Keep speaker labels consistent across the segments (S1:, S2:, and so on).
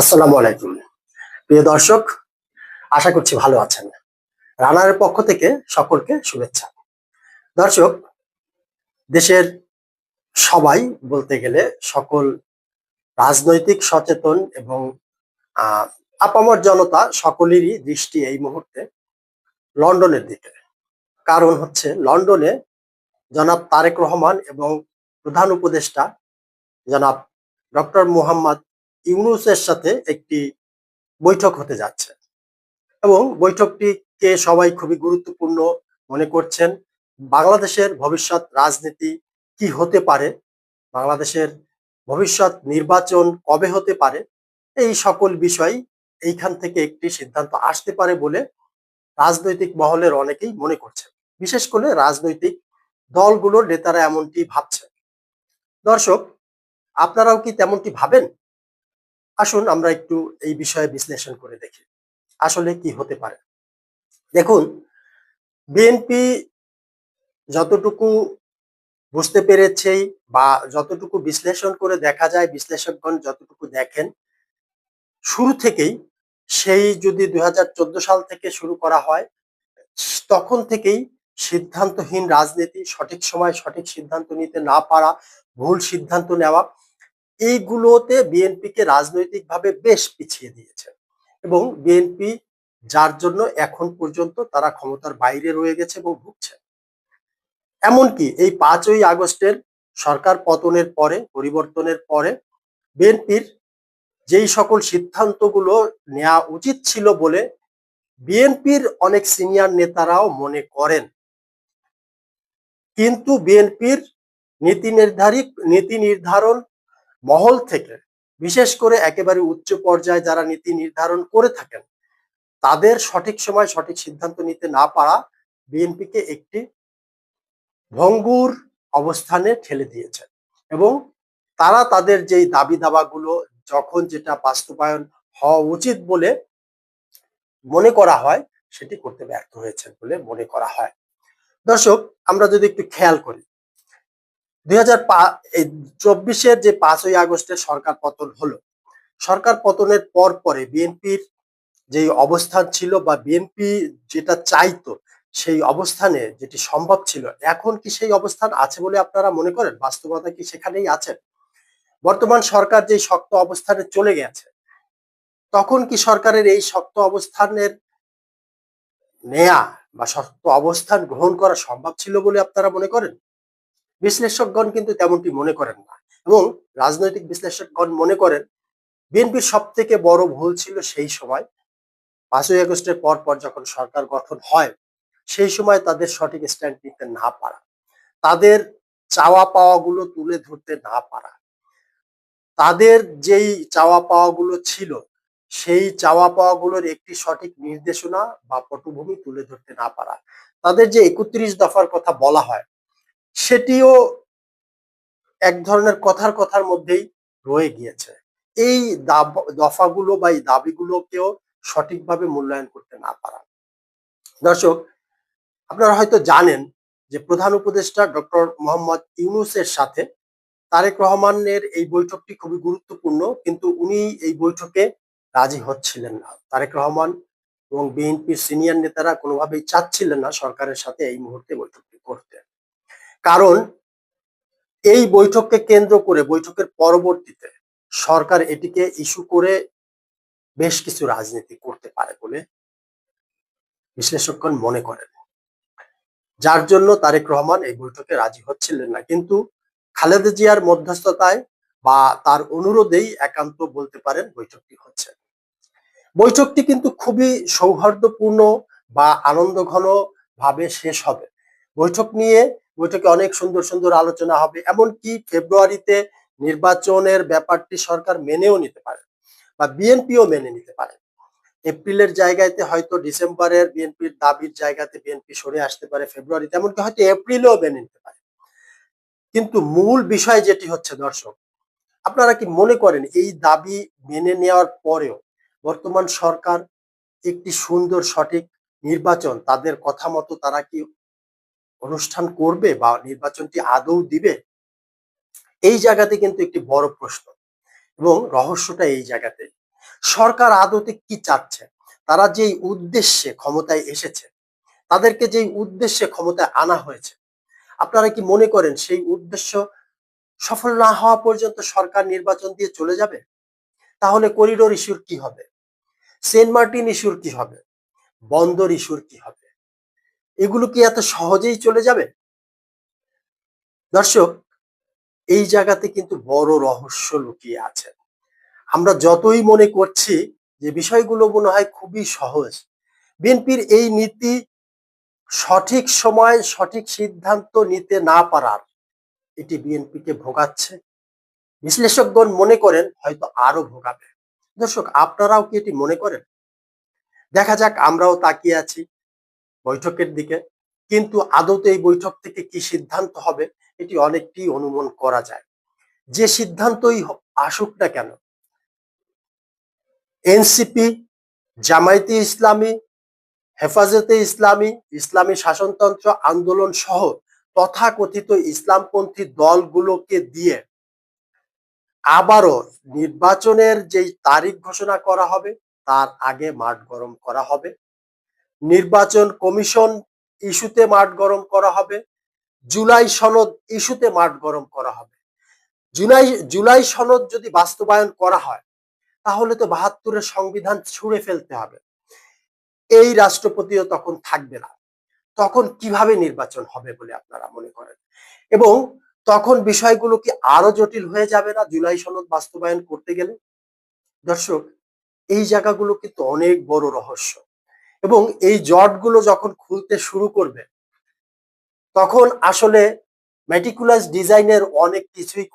S1: আসসালামু আলাইকুম। প্রিয় দর্শক, আশা করছি ভালো আছেন। রানারের পক্ষ থেকে সকলকে শুভেচ্ছা। দর্শক, দেশের সবাই বলতে গেলে সকল রাজনৈতিক সচেতন এবং আপামর জনতা সকলেরই দৃষ্টি এই মুহূর্তে লন্ডনের দিকে। কারণ হচ্ছে লন্ডনে জনাব তারেক রহমান এবং প্রধান উপদেষ্টা জনাব ডক্টর মোহাম্মদ ইউনুসের সাথে একটি বৈঠক হতে যাচ্ছে। এবং বৈঠকটিকে সবাই খুবই গুরুত্বপূর্ণ মনে করছেন, বাংলাদেশের ভবিষ্যৎ রাজনীতি কি হতে পারে, বাংলাদেশের ভবিষ্যৎ নির্বাচন কবে হতে পারে, এই সকল বিষয় এইখান থেকে একটি সিদ্ধান্ত আসতে পারে বলে রাজনৈতিক মহলের অনেকেই মনে করছেন। বিশেষ করে রাজনৈতিক দলগুলোর নেতারা এমনটি ভাবছেন। দর্শক, আপনারাও কি তেমনটি ভাবেন? আসুন আমরা একটু এই বিষয়ে বিশ্লেষণ করে দেখি। আসলে কি হতে পারে? দেখুন, বিএনপি যতটুকু বুঝতে পেরেছে বা যতটুকু বিশ্লেষণ করে দেখা যায়, বিশ্লেষকগণ যতটুকু দেখেন, শুরু থেকেই সেই যদি দু হাজার চোদ্দ সাল থেকে শুরু করা হয়, তখন থেকেই সিদ্ধান্তহীন রাজনীতি সঠিক সময় সঠিক সিদ্ধান্ত নিতে না পারা, ভুল সিদ্ধান্ত নেওয়া এইগুলোতে বিএনপিকে রাজনৈতিকভাবে বেশ পিছিয়ে দিয়েছে। এবং বিএনপি যার জন্য এখন পর্যন্ত তারা ক্ষমতার বাইরে রয়ে গেছে এবং ভুগছে। এমনকি এই পাঁচই আগস্টের সরকার পতনের পরে, পরিবর্তনের পরে বিএনপির যেই সকল সিদ্ধান্তগুলো নেওয়া উচিত ছিল বলে বিএনপির অনেক সিনিয়র নেতারাও মনে করেন। কিন্তু বিএনপির নীতি নির্ধারিত নীতি নির্ধারণ মহল থেকে, বিশেষ করে একেবারে উচ্চ পর্যায়ে যারা নীতি নির্ধারণ করে থাকেন, তাদের সঠিক সময় সঠিক সিদ্ধান্ত নিতে না পারা বিএনপিকে একটি ভঙ্গুর অবস্থানে ঠেলে দিয়েছে। এবং তারা তাদের যেই দাবি দাবাগুলো যখন যেটা বাস্তবায়ন হওয়া উচিত বলে মনে করা হয়, সেটি করতে ব্যর্থ হয়েছে বলে মনে করা হয়। দর্শক, আমরা যদি একটু খেয়াল করি হাজার চব্বিশের যে পাঁচই আগস্টের সরকার পতন হলো, সরকার পতনের পর পরে বিএনপির যে অবস্থান ছিল বা বিএনপি যেটা চাইতো, সেই অবস্থানে যেটি সম্ভব ছিল, এখন কি সেই অবস্থান আছে বলে আপনারা মনে করেন? বাস্তবতা কি সেখানেই আছে? বর্তমান সরকার যে শক্ত অবস্থানে চলে গেছে, তখন কি সরকারের এই শক্ত অবস্থানের নেয়া বা শক্ত অবস্থান গ্রহণ করা সম্ভব ছিল বলে আপনারা মনে করেন? বিশ্লেষকগণ কিন্তু তেমনটি মনে করেন না। এবং রাজনৈতিক বিশ্লেষকগণ মনে করেন, বিএনপির সব থেকে বড় ভুল ছিল সেই সময়, পাঁচই আগস্টের পর পর যখন সরকার গঠন হয়, সেই সময় তাদের সঠিক স্ট্যান্ড নিতে না পারা, তাদের চাওয়া পাওয়াগুলো তুলে ধরতে না পারা, তাদের যেই চাওয়া পাওয়াগুলো ছিল, সেই চাওয়া পাওয়াগুলোর একটি সঠিক নির্দেশনা বা পটভূমি তুলে ধরতে না পারা, তাদের যে একত্রিশ দফার কথা বলা হয় সেটিও এক ধরনের কথার কথার মধ্যেই রয়ে গিয়েছে। এই দফাগুলো বা এই দাবিগুলোকেও সঠিকভাবে মূল্যায়ন করতে না পারা। দর্শক, আপনারা হয়তো জানেন যে প্রধান উপদেষ্টা ডক্টর মোহাম্মদ ইউনুসের সাথে তারেক রহমানের এই বৈঠকটি খুবই গুরুত্বপূর্ণ, কিন্তু উনি এই বৈঠকে রাজি হচ্ছিলেন না। তারেক রহমান এবং বিএনপির সিনিয়র নেতারা কোনোভাবেই চাচ্ছিলেন না সরকারের সাথে এই মুহূর্তে করতে কারণ এই বৈঠককে কেন্দ্র করে, বৈঠকের পরবর্তীতে সরকার এটিকে ইস্যু করে বেশ কিছু রাজনীতি করতে পারে বলে বিশ্লেষকগণ মনে করেন। যার জন্য তারেক রহমান এই বৈঠকে রাজি হচ্ছিলেন না। কিন্তু খালেদা জিয়ার মধ্যস্থতায় বা তার অনুরোধেই একান্ত বলতে পারেন বৈঠকটি হচ্ছে। বৈঠকটি কিন্তু খুবই সৌহার্দ্যপূর্ণ বা আনন্দ ঘন ভাবে শেষ হবে। বৈঠক নিয়ে বৈঠকে অনেক সুন্দর সুন্দর আলোচনা হবে, এমনকি ফেব্রুয়ারিতে নির্বাচনের ব্যাপারটি সরকার মেনেও নিতে পারে বা বিএনপিও মেনে নিতে পারে। এপ্রিলের জায়গাতে হয়তো ডিসেম্বরের বিএনপির দাবির জায়গাতে বিএনপি সরে আসতে পারে ফেব্রুয়ারিতে, এমনকি হয়তো এপ্রিলেও মেনে নিতে পারে। কিন্তু মূল বিষয় যেটি হচ্ছে দর্শক, আপনারা কি মনে করেন এই দাবি মেনে নেওয়ার পরেও বর্তমান সরকার একটি সুন্দর সঠিক নির্বাচন তাদের কথা মতো তারা কি অনুষ্ঠান করবে বা নির্বাচনটি আদৌ দিবে? এই জায়গাতে কিন্তু একটি বড় প্রশ্ন। এবং রহস্যটা এই জায়গাতে। সরকার আদতে কি চাচ্ছে? তারা যেই উদ্দেশ্যে ক্ষমতায় এসেছে, তাদেরকে যেই উদ্দেশ্যে ক্ষমতায় আনা হয়েছে, আপনারা কি মনে করেন সেই উদ্দেশ্য সফল না হওয়া পর্যন্ত সরকার নির্বাচন দিয়ে চলে যাবে? তাহলে করিডোর ইস্যুর কি হবে? সেন্ট মার্টিন ইস্যুর কি হবে? বন্দর ইস্যুর কি হবে? এগুলো কি এত সহজেই চলে যাবে? দর্শক, এই জায়গাতে কিন্তু বড় রহস্য লুকিয়ে আছে। আমরা যতই মনে করছি যে বিষয়গুলো মনে হয় খুবই সহজ, বিএনপির এই নীতি সঠিক সময় সঠিক সিদ্ধান্ত নিতে না পারার এটি বিএনপিকে ভোগাচ্ছে। বিশ্লেষকগণ মনে করেন হয়তো আরও ভোগাবে। দর্শক, আপনারাও কি এটি মনে করেন? দেখা যাক আমরাও তাকিয়ে আছি। বৈঠকের দিকে। কিন্তু আদতে এই বৈঠক থেকে কি সিদ্ধান্ত হবে, এটি অনেকটি অনুমান করা যায়। যে সিদ্ধান্তই আসুক না কেন, এনসিপি, জামায়াতে ইসলামী, হেফাজতে ইসলামী ইসলামী শাসনতন্ত্র আন্দোলন সহ তথাকথিত ইসলামপন্থী দলগুলোকে দিয়ে আবারও নির্বাচনের যেই তারিখ ঘোষণা করা হবে, তার আগে মাঠ গরম করা হবে। নির্বাচন কমিশন ইস্যুতে মাঠ গরম করা হবে। জুলাই সনদ ইস্যুতে মাঠ গরম করা হবে। জুলাই জুলাই সনদ যদি বাস্তবায়ন করা হয়, তাহলে তো বাহাত্তরের সংবিধান ছুঁড়ে ফেলতে হবে। এই রাষ্ট্রপতিও তখন থাকবে না। তখন কীভাবে নির্বাচন হবে বলে আপনারা মনে করেন? এবং তখন বিষয়গুলো কি আরও জটিল হয়ে যাবে না জুলাই সনদ বাস্তবায়ন করতে গেলে? দর্শক, এই জায়গাগুলো কিন্তু অনেক বড় রহস্য। এবং এই জটগুলো যখন খুলতে শুরু করবে, তখন আসলে মেটিকুলাস ডিজাইনের অনেক কিছুই,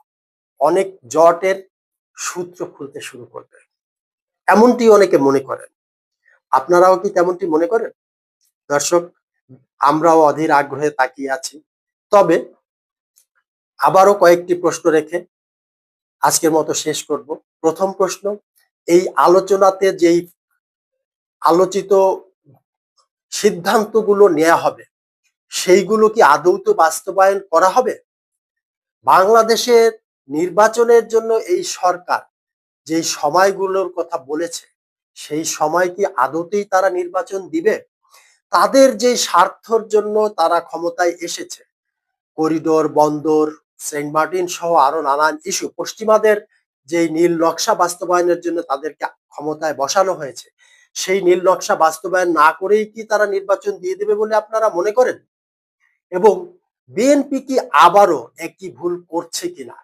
S1: অনেক জটের সূত্র খুলতে শুরু করবে। এমনটি অনেকে মনে করেন। আপনারাও কি তেমনটি মনে করেন? দর্শক, আমরাও অধীর আগ্রহে তাকিয়ে আছি। তবে, আবারও কয়েকটি প্রশ্ন রেখে আজকের মতো শেষ করব। প্রথম প্রশ্ন, এই আলোচনাতে যেই আলোচিত সিদ্ধান্তগুলো নেওয়া হবে। সেইগুলো কি আদৌ তো বাস্তবায়ন করা হবে? বাংলাদেশের নির্বাচনের জন্য এই সরকার যেই সময়গুলোর কথা বলেছে, সেই সময় কি আদতেই তারা নির্বাচন দিবে? তাদের যে স্বার্থর জন্য তারা ক্ষমতায় এসেছে, করিডোর, বন্দর, সেন্ট মার্টিন সহ আরও নানান ইস্যু, পশ্চিমাদের যে নীল নকশা বাস্তবায়নের জন্য তাদেরকে ক্ষমতায় বসানো হয়েছে সেই নীল নকশা বাস্তবায়ন না করেই কি তারা নির্বাচন দিয়ে দেবে বলে আপনারা মনে করেন? এবং বিএনপি কি আবারও একই ভুল করছে কিনা?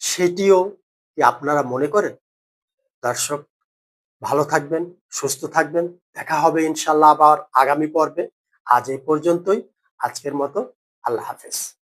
S1: সেটিও কি আপনারা মনে করেন? দর্শক, ভালো থাকবেন, সুস্থ থাকবেন। দেখা হবে ইনশাল্লাহ আবার আগামী পর্বে। আজ এই পর্যন্তই। আজকের মতো আল্লাহ হাফেজ।